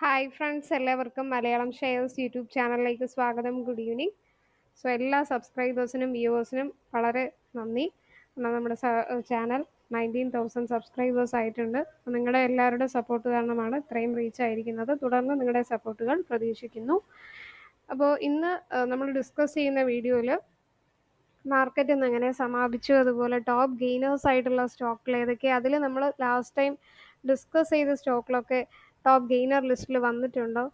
Hi friends എല്ലാവർക്കും Malayalam shares YouTube ചാനലിലേക്ക് സ്വാഗതം. ഗുഡ് ഈവനിങ് സോ എല്ലാ സബ്സ്ക്രൈബേഴ്സിനും വ്യൂവേഴ്സിനും വളരെ നന്ദി. നമ്മുടെ ചാനൽ നയന്റീൻ തൗസൻഡ് സബ്സ്ക്രൈബേഴ്സ് ആയിട്ടുണ്ട്. നിങ്ങളുടെ എല്ലാവരുടെ സപ്പോർട്ട് കാരണമാണ് ഇത്രയും റീച്ച് ആയിരിക്കുന്നത്. തുടർന്ന് നിങ്ങളുടെ സപ്പോർട്ടുകൾ പ്രതീക്ഷിക്കുന്നു. അപ്പോൾ ഇന്ന് നമ്മൾ ഡിസ്കസ് ചെയ്യുന്ന വീഡിയോയിൽ മാർക്കറ്റ് ഇന്ന് എങ്ങനെ സമാപിച്ചു? അതുപോലെ ടോപ്പ് ഗെയിനേഴ്സ് ആയിട്ടുള്ള സ്റ്റോക്കിൽ ഏതൊക്കെ? അതിൽ നമ്മൾ ലാസ്റ്റ് ടൈം ഡിസ്കസ് ചെയ്ത സ്റ്റോക്കിലൊക്കെ ടോപ്പ് ഗെയിനർ ലിസ്റ്റിൽ വന്നിട്ടുണ്ടോ?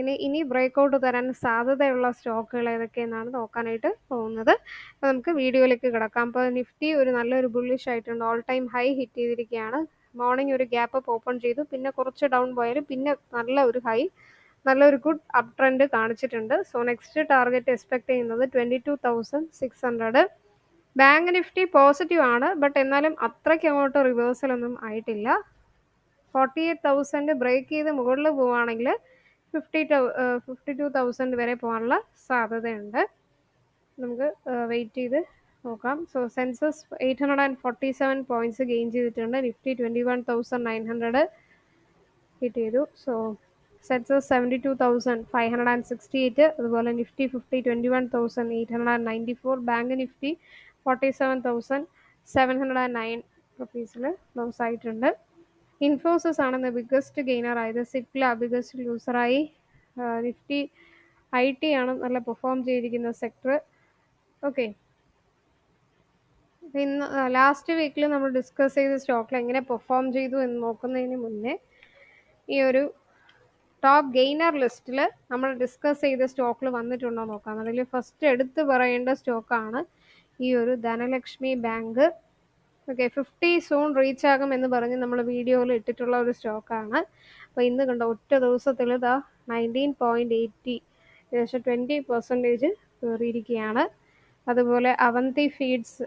ഇനി ഇനി ബ്രേക്ക് ഔട്ട് തരാൻ സാധ്യതയുള്ള സ്റ്റോക്കുകൾ ഏതൊക്കെയെന്നാണ് നോക്കാനായിട്ട് പോകുന്നത്. അപ്പോൾ നമുക്ക് വീഡിയോയിലേക്ക് കിടക്കാം. അപ്പോൾ നിഫ്റ്റി ഒരു നല്ലൊരു ബുള്ളിഷ് ആയിട്ടുണ്ട്. ഓൾ ടൈം ഹൈ ഹിറ്റ് ചെയ്തിരിക്കുകയാണ്. മോർണിംഗ് ഒരു ഗ്യാപ്പ് അപ്പ് ഓപ്പൺ ചെയ്തു. പിന്നെ കുറച്ച് ഡൗൺ പോയാലും പിന്നെ നല്ല ഒരു ഹൈ നല്ലൊരു ഗുഡ് അപ് ട്രെൻഡ് കാണിച്ചിട്ടുണ്ട്. സോ നെക്സ്റ്റ് ടാർഗറ്റ് എക്സ്പെക്ട് ചെയ്യുന്നത് twenty two thousand six hundred bank Nifty positive ആണ്. ബട്ട് എന്നാലും അത്രയ്ക്ക് അങ്ങോട്ട് റിവേഴ്സലൊന്നും ആയിട്ടില്ല. ഫോർട്ടി എയ്റ്റ് തൗസൻഡ് ബ്രേക്ക് ചെയ്ത് മുകളിൽ പോവുകയാണെങ്കിൽ fifty two fifty two thousand വരെ പോകാനുള്ള സാധ്യതയുണ്ട്. നമുക്ക് വെയിറ്റ് ചെയ്ത് നോക്കാം. So Sensex eight hundred and forty seven points gain ചെയ്തിട്ടുണ്ട്. Nifty twenty one thousand nine hundred hit ചെയ്തു. So Sensex seventy two thousand five hundred and sixty eight അതുപോലെ Nifty fifty twenty one thousand eight hundred and ninety four bank Nifty forty seven thousand seven hundred and nine റുപ്പീസിൽ close ആയിട്ടുണ്ട്. Infosys ആണ് biggest gainer ആയത് Cipla biggest ലൂസറായി Nifty I T ആണ് നല്ല perform ചെയ്തിരിക്കുന്ന sector okay ഇന്ന് last വീക്കിൽ നമ്മൾ ഡിസ്കസ് ചെയ്ത സ്റ്റോക്കിൽ എങ്ങനെ പെർഫോം ചെയ്തു എന്ന് നോക്കുന്നതിന് മുന്നേ ഈ ഒരു ടോപ്പ് ഗെയിനർ ലിസ്റ്റിൽ നമ്മൾ ഡിസ്കസ് ചെയ്ത സ്റ്റോക്കിൽ വന്നിട്ടുണ്ടോ നോക്കാം. അതിൽ ഫസ്റ്റ് എടുത്ത് പറയേണ്ട സ്റ്റോക്കാണ് ഈ ഒരു Dhanlaxmi bank. Okay fifty soon reach ആകും എന്ന് പറഞ്ഞ് നമ്മൾ വീഡിയോയിൽ ഇട്ടിട്ടുള്ള ഒരു സ്റ്റോക്കാണ് അപ്പോൾ ഇന്ന് കണ്ട ഒറ്റ ദിവസത്തിൽ ഇതാ നയന്റീൻ പോയിന്റ് എയ്റ്റി ഏകദേശം ട്വന്റി പെർസെന്റേജ് കയറിയിരിക്കുകയാണ് അതുപോലെ Avanti feeds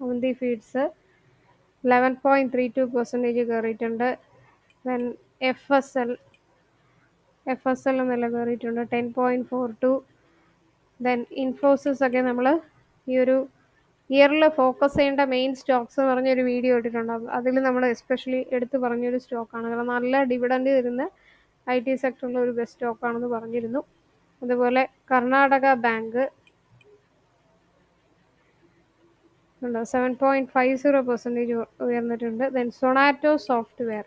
Avanti feeds eleven point three two percentage കയറിയിട്ടുണ്ട് then F S L F S L നില കയറിയിട്ടുണ്ട് ten point four two then Infosys ഒക്കെ നമ്മൾ ഈ ഒരു ഇയറിൽ ഫോക്കസ് ചെയ്യേണ്ട മെയിൻ സ്റ്റോക്സ് എന്ന് പറഞ്ഞൊരു വീഡിയോ ഇട്ടിട്ടുണ്ട്. അതിൽ നമ്മൾ എസ്പെഷ്യലി എടുത്തു പറഞ്ഞൊരു സ്റ്റോക്കാണ് കാരണം നല്ല ഡിവിഡൻഡ് തരുന്ന ഐ ടി സെക്ടറിലെ ഒരു ബെസ്റ്റ് സ്റ്റോക്കാണെന്ന് പറഞ്ഞിരുന്നു. അതുപോലെ കർണാടക ബാങ്ക് ഉണ്ടോ? Seven point five zero percentage ഉയർന്നിട്ടുണ്ട്. Then Sonata software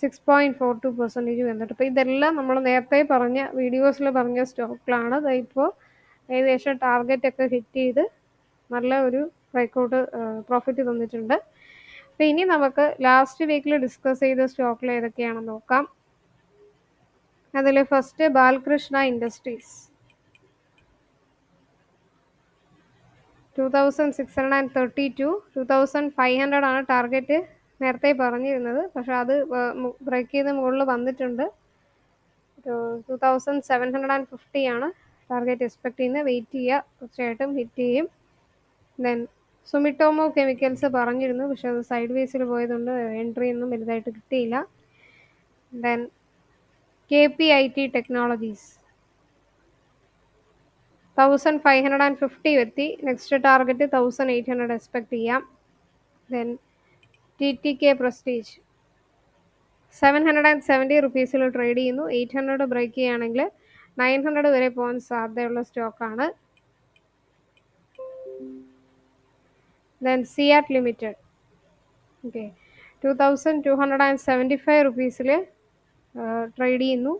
six point four two percentage ഉയർന്നിട്ടുണ്ട്. അപ്പോൾ ഇതെല്ലാം നമ്മൾ നേരത്തെ പറഞ്ഞ വീഡിയോസിൽ പറഞ്ഞ സ്റ്റോക്കിലാണ് ഇപ്പോൾ ഏകദേശം ടാർഗറ്റ് ഒക്കെ ഹിറ്റ് ചെയ്ത് നല്ല ഒരു ബ്രേക്കൗട്ട് പ്രോഫിറ്റ് തന്നിട്ടുണ്ട്. അപ്പോൾ ഇനി നമുക്ക് ലാസ്റ്റ് വീക്കിൽ ഡിസ്കസ് ചെയ്ത സ്റ്റോക്കിൽ ഏതൊക്കെയാണെന്ന് നോക്കാം. അതിൽ first Balakrishna industries two thousand six hundred and thirty two two thousand five hundred ആണ് ടാർഗറ്റ് നേരത്തെ പറഞ്ഞിരുന്നത്. പക്ഷേ അത് ബ്രേക്ക് ചെയ്ത് മുകളിൽ വന്നിട്ടുണ്ട്. Two thousand seven hundred and fifty ആണ്. ടാർഗറ്റ് എക്സ്പെക്ട് ചെയ്യുന്നത് വെയിറ്റ് ചെയ്യുക തീർച്ചയായിട്ടും ഹിറ്റ് ചെയ്യും. ദെൻ സുമിറ്റോമോ കെമിക്കൽസ് പറഞ്ഞിരുന്നു പക്ഷെ അത് സൈഡ് വേസിൽ പോയതുകൊണ്ട് എൻട്രി ഒന്നും വലുതായിട്ട് കിട്ടിയില്ല. Then K P I T technologies thousand five hundred and fifty എത്തി next target thousand eight hundred expect ചെയ്യാം. Then T T K prestige seven hundred and seventy റുപ്പീസിൽ trade ചെയ്യുന്നു. എയ്റ്റ് ഹൺഡ്രഡ് ബ്രേക്ക് ചെയ്യുകയാണെങ്കിൽ nine hundred വരെ പോകാൻ സാധ്യതയുള്ള സ്റ്റോക്കാണ്. Then CEAT limited okay two thousand two hundred and seventy five റുപ്പീസിൽ trade ചെയ്യുന്നു.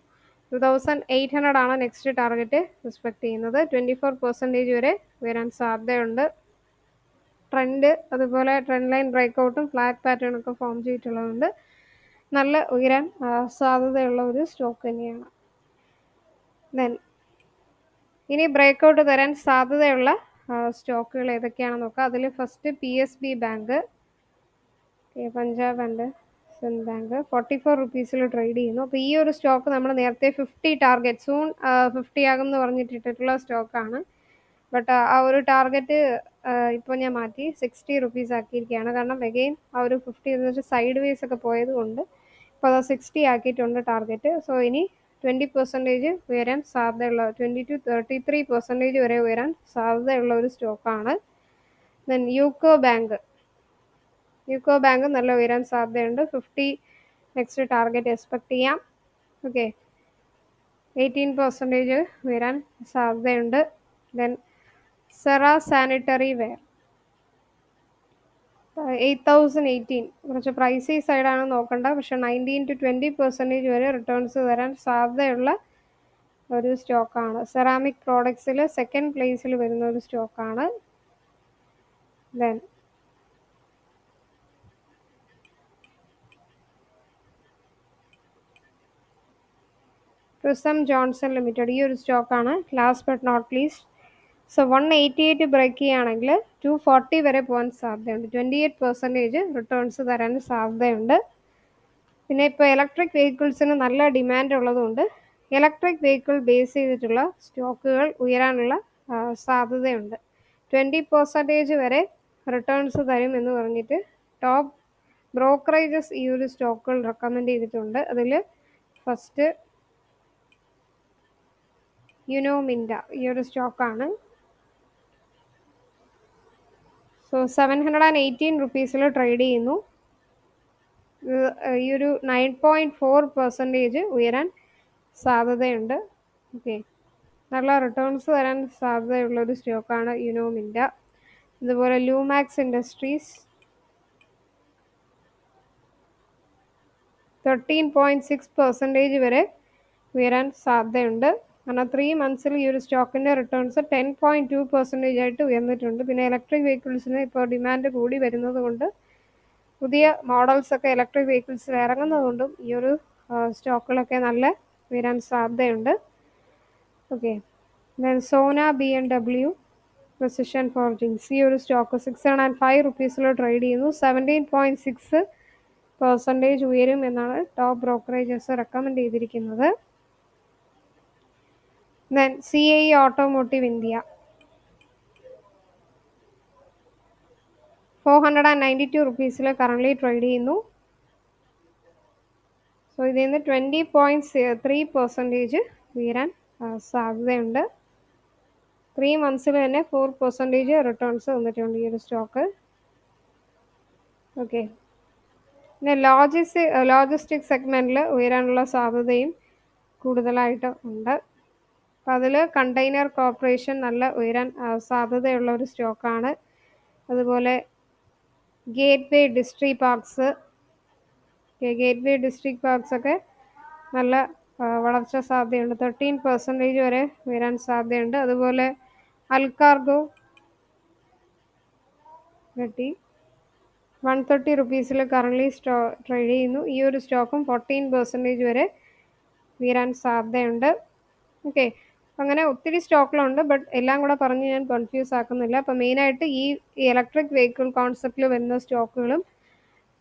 Two thousand eight hundred ആണ് next target expect ചെയ്യുന്നത്. Twenty four percentage വരെ വരാൻ സാധ്യതയുണ്ട്. ട്രെൻഡ് അതുപോലെ ട്രെൻഡ് ലൈൻ ബ്രേക്കൗട്ടും ഫ്ലാറ്റ് പാറ്റേണൊക്കെ ഫോം ചെയ്തിട്ടുള്ളതുകൊണ്ട് നല്ല ഉയരാൻ സാധ്യതയുള്ള ഒരു സ്റ്റോക്ക് തന്നെയാണ്. ദെൻ ഇനി ബ്രേക്കൗട്ട് തരാൻ സാധ്യതയുള്ള സ്റ്റോക്കുകൾ ഏതൊക്കെയാണെന്ന് നോക്കാം. അതിൽ first P S B bank Punjab and Sindh bank forty four റുപ്പീസിൽ trade ചെയ്യുന്നു. അപ്പോൾ ഈ ഒരു സ്റ്റോക്ക് നമ്മൾ നേരത്തെ ഫിഫ്റ്റി ടാർഗറ്റ് സൂൺ ഫിഫ്റ്റി ആകും എന്ന് പറഞ്ഞിട്ടിട്ടുള്ള സ്റ്റോക്കാണ് ബട്ട് ആ ഒരു ടാർഗറ്റ് ഇപ്പോൾ ഞാൻ മാറ്റി സിക്സ്റ്റി റുപ്പീസ് ആക്കിയിരിക്കുകയാണ്. കാരണം അഗെയിൻ ആ ഒരു ഫിഫ്റ്റി എന്ന് വെച്ചാൽ സൈഡ് വേസ് ഒക്കെ പോയത് കൊണ്ട് ഇപ്പോൾ അത് സിക്സ്റ്റി ആക്കിയിട്ടുണ്ട് ടാർഗറ്റ് സോ ഇനി ട്വന്റി പെർസെന്റേജ് ഉയരാൻ സാധ്യതയുള്ള twenty two thirty three percentage വരെ ഉയരാൻ സാധ്യതയുള്ള ഒരു സ്റ്റോക്കാണ് then UCO bank UCO bank നല്ല ഉയരാൻ സാധ്യതയുണ്ട്. ഫിഫ്റ്റി നെക്സ്റ്റ് ടാർഗറ്റ് എക്സ്പെക്ട് ചെയ്യാം. ഓക്കെ എയ്റ്റീൻ പെർസെന്റേജ് ഉയരാൻ സാധ്യതയുണ്ട്. Then Cera sanitary ware eight thousand eighteen. കുറച്ച് പ്രൈസി സൈഡാണ് നോക്കേണ്ടത് പക്ഷേ നയന്റീൻ ടു ട്വന്റി പെർസെന്റേജ് വരെ റിട്ടേൺസ് തരാൻ സാധ്യതയുള്ള ഒരു സ്റ്റോക്കാണ് സെറാമിക് പ്രോഡക്ട്സിൽ സെക്കൻഡ് പ്ലേസിൽ വരുന്ന ഒരു സ്റ്റോക്കാണ് ദെൻ പ്രിസം ജോൺസൺ ലിമിറ്റഡ് ഈ ഒരു സ്റ്റോക്കാണ് last but not least so one eighty eight break ചെയ്യുകയാണെങ്കിൽ ടു ഫോർട്ടി വരെ പോകാൻ സാധ്യതയുണ്ട്. ട്വന്റി എയ്റ്റ് പെർസെന്റേജ് റിട്ടേൺസ് തരാൻ സാധ്യതയുണ്ട്. പിന്നെ ഇപ്പോൾ ഇലക്ട്രിക് വെഹിക്കിൾസിന് നല്ല ഡിമാൻഡ് ഉള്ളതുകൊണ്ട് ഇലക്ട്രിക് വെഹിക്കിൾ ബേസ് ചെയ്തിട്ടുള്ള സ്റ്റോക്കുകൾ ഉയരാനുള്ള സാധ്യതയുണ്ട്. ട്വന്റി പെർസെന്റേജ് വരെ റിട്ടേൺസ് തരും എന്ന് പറഞ്ഞിട്ട് ടോപ്പ് ബ്രോക്കറേജസ് ഈ ഒരു സ്റ്റോക്കുകൾ റെക്കമെൻഡ് ചെയ്തിട്ടുണ്ട്. അതിൽ ഫസ്റ്റ് യുനോമിൻഡ ഈ ഒരു സ്റ്റോക്കാണ് so seven hundred and eighteen റുപ്പീസിൽ trade ചെയ്യുന്നു. ഈ ഒരു നയൻ പോയിന്റ് ഫോർ പെർസെന്റേജ് ഉയരാൻ സാധ്യതയുണ്ട്. ഓക്കെ നല്ല റിട്ടേൺസ് തരാൻ സാധ്യതയുള്ള ഒരു സ്റ്റോക്കാണ് യുനോമിന്റെ അതുപോലെ Lumax industries thirteen point six percentage വരെ ഉയരാൻ സാധ്യതയുണ്ട്. കാരണം ത്രീ മന്ത്സിൽ ഈ ഒരു സ്റ്റോക്കിന്റെ returns ten point two percentage ആയിട്ട് ഉയർന്നിട്ടുണ്ട്. പിന്നെ ഇലക്ട്രിക് വെഹിക്കിൾസിന് ഇപ്പോൾ ഡിമാൻഡ് കൂടി വരുന്നത് കൊണ്ട് പുതിയ മോഡൽസ് ഒക്കെ ഇലക്ട്രിക് വെഹിക്കിൾസിൽ ഇറങ്ങുന്നതുകൊണ്ടും ഈ ഒരു സ്റ്റോക്കുകളൊക്കെ നല്ല വരാൻ സാധ്യതയുണ്ട്. Okay then Sona B N W precision forgings ഈ ഒരു stock six hundred and five റുപ്പീസിൽ trade ചെയ്യുന്നു. സെവന്റീൻ പോയിന്റ് സിക്സ് പെർസെന്റേജ് ഉയരും എന്നാണ് ടോപ്പ് ബ്രോക്കറേജസ് റെക്കമെൻഡ് ചെയ്തിരിക്കുന്നത്. Four hundred and ninety two റുപ്പീസിൽ currently trade ചെയ്യുന്നു. സോ ഇതിൽ നിന്ന് ട്വന്റി പോയിന്റ് ത്രീ പെർസെന്റേജ് വീരാൻ സാധ്യതയുണ്ട്. ത്രീ മന്ത്സിൽ തന്നെ ഫോർ പെർസെന്റേജ് റിട്ടേൺസ് വന്നിട്ടുണ്ട് ഈ ഒരു സ്റ്റോക്ക് ഓക്കെ പിന്നെ ലോജിസ്റ്റിക് ലോജിസ്റ്റിക് സെഗ്മെന്റിൽ ഉയരാനുള്ള സാധ്യതയും കൂടുതലായിട്ട് ഉണ്ട്. അപ്പം അതിൽ കണ്ടെയ്നർ കോർപ്പറേഷൻ നല്ല ഉയരാൻ സാധ്യതയുള്ള ഒരു സ്റ്റോക്കാണ്. അതുപോലെ gateway district parks gateway district parks ഒക്കെ നല്ല വളർച്ച സാധ്യതയുണ്ട്. തേർട്ടീൻ പെർസെന്റേജ് വരെ ഉയരാൻ സാധ്യതയുണ്ട്. അതുപോലെ അൽക്കാർഗോ കിട്ടി വൺ തേർട്ടി റുപ്പീസിൽ കറണ്ട്ലി സ്റ്റോ ട്രേഡ് ചെയ്യുന്നു. ഈ ഒരു സ്റ്റോക്കും ഫോർട്ടീൻ പെർസെന്റേജ് വരെ ഉയരാൻ സാധ്യതയുണ്ട്. ഓക്കെ. അങ്ങനെ ഒത്തിരി സ്റ്റോക്കിലുണ്ട് ബട്ട് എല്ലാം കൂടെ പറഞ്ഞ് ഞാൻ കൺഫ്യൂസ് ആക്കുന്നില്ല. അപ്പോൾ മെയിനായിട്ട് ഈ ഇലക്ട്രിക് വെഹിക്കിൾ കോൺസെപ്റ്റിൽ വരുന്ന സ്റ്റോക്കുകളും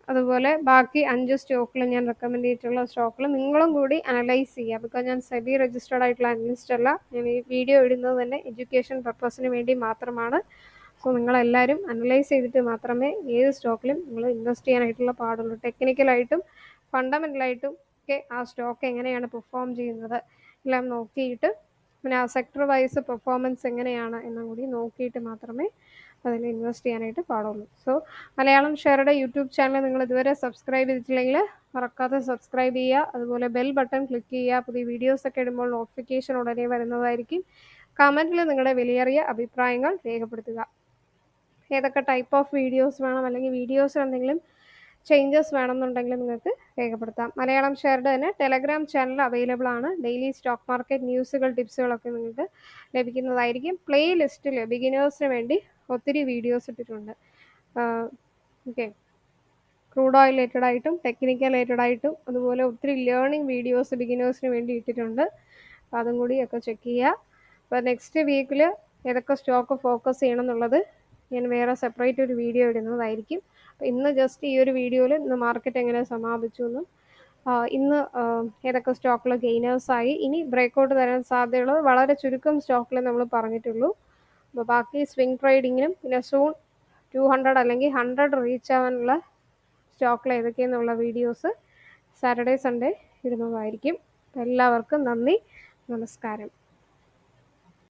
അതുപോലെ ബാക്കി അഞ്ച് സ്റ്റോക്കിലും ഞാൻ റെക്കമെൻഡ് ചെയ്തിട്ടുള്ള സ്റ്റോക്കിൽ നിങ്ങളും കൂടി അനലൈസ് ചെയ്യുക. ബിക്കോസ് ഞാൻ സെബി രജിസ്റ്റേർഡ് ആയിട്ടുള്ള അനലിസ്റ്റ് അല്ല. ഞാൻ ഈ വീഡിയോ ഇടുന്നത് തന്നെ എഡ്യൂക്കേഷൻ പർപ്പസിന് വേണ്ടി മാത്രമാണ്. സോ നിങ്ങളെല്ലാവരും അനലൈസ് ചെയ്തിട്ട് മാത്രമേ ഏത് സ്റ്റോക്കിലും നിങ്ങൾ ഇൻവെസ്റ്റ് ചെയ്യാനായിട്ടുള്ള പാടുള്ളൂ. ടെക്നിക്കലായിട്ടും ഫണ്ടമെന്റലായിട്ടും ഒക്കെ ആ സ്റ്റോക്ക് എങ്ങനെയാണ് പെർഫോം ചെയ്യുന്നത് എല്ലാം നോക്കിയിട്ട് പിന്നെ ആ സെക്ടർ വൈസ് പെർഫോമൻസ് എങ്ങനെയാണ് എന്നും കൂടി നോക്കിയിട്ട് മാത്രമേ അതിൽ ഇൻവെസ്റ്റ് ചെയ്യാനായിട്ട് പാടുള്ളൂ. സോ മലയാളം ഷെയറുടെ യൂട്യൂബ് ചാനൽ നിങ്ങൾ ഇതുവരെ സബ്സ്ക്രൈബ് ചെയ്തിട്ടില്ലെങ്കിൽ മറക്കാതെ സബ്സ്ക്രൈബ് ചെയ്യുക. അതുപോലെ ബെൽ ബട്ടൺ ക്ലിക്ക് ചെയ്യുക. പുതിയ വീഡിയോസ് ഒക്കെ ഇടുമ്പോൾ നോട്ടിഫിക്കേഷൻ ഉടനെ വരുന്നതായിരിക്കും. കമന്റിൽ നിങ്ങളുടെ വിലയേറിയ അഭിപ്രായങ്ങൾ രേഖപ്പെടുത്തുക. ഏതൊക്കെ ടൈപ്പ് ഓഫ് വീഡിയോസ് വേണം അല്ലെങ്കിൽ വീഡിയോസ് എന്തെങ്കിലും ചേഞ്ചസ് വേണമെന്നുണ്ടെങ്കിൽ നിങ്ങൾക്ക് രേഖപ്പെടുത്താം. മലയാളം ഷെയർഡ് തന്നെ ടെലഗ്രാം ചാനൽ അവൈലബിൾ ആണ്. ഡെയിലി സ്റ്റോക്ക് മാർക്കറ്റ് ന്യൂസുകൾ ടിപ്സുകളൊക്കെ നിങ്ങൾക്ക് ലഭിക്കുന്നതായിരിക്കും. പ്ലേ ലിസ്റ്റിൽ ബിഗിനേഴ്സിന് വേണ്ടി ഒത്തിരി വീഡിയോസ് ഇട്ടിട്ടുണ്ട്. ഓക്കെ ക്രൂഡ് ഓയിൽ റിലേറ്റഡ് ആയിട്ടും ടെക്നിക്കൽ റിലേറ്റഡ് ആയിട്ടും അതുപോലെ ഒത്തിരി ലേണിംഗ് വീഡിയോസ് ബിഗിനേഴ്സിന് വേണ്ടി ഇട്ടിട്ടുണ്ട്. അതും കൂടി ഒക്കെ ചെക്ക് ചെയ്യുക. അപ്പോൾ നെക്സ്റ്റ് വീക്കിൽ ഏതൊക്കെ സ്റ്റോക്ക് ഫോക്കസ് ചെയ്യണം എന്നുള്ളത് ഞാൻ വേറെ സെപ്പറേറ്റ് ഒരു വീഡിയോ ഇടുന്നതായിരിക്കും. അപ്പോൾ ഇന്ന് ജസ്റ്റ് ഈ ഒരു വീഡിയോയിൽ ഇന്ന് മാർക്കറ്റ് എങ്ങനെ സമാപിച്ചു എന്നും ഇന്ന് ഏതൊക്കെ സ്റ്റോക്കിൽ ഗെയിനേഴ്സായി ഇനി ബ്രേക്കൗട്ട് തരാൻ സാധ്യതയുള്ളത് വളരെ ചുരുക്കം സ്റ്റോക്കിൽ നമ്മൾ പറഞ്ഞിട്ടുള്ളൂ. അപ്പോൾ ബാക്കി സ്വിംഗ് ട്രേഡിങ്ങിനും പിന്നെ സൂൺ ടു ഹൺഡ്രഡ് അല്ലെങ്കിൽ ഹൺഡ്രഡ് റീച്ച് ആവാനുള്ള സ്റ്റോക്കിൽ ഏതൊക്കെയെന്നുള്ള വീഡിയോസ് സാറ്റർഡേ സൺഡേ ഇടുന്നതായിരിക്കും. എല്ലാവർക്കും നന്ദി നമസ്കാരം.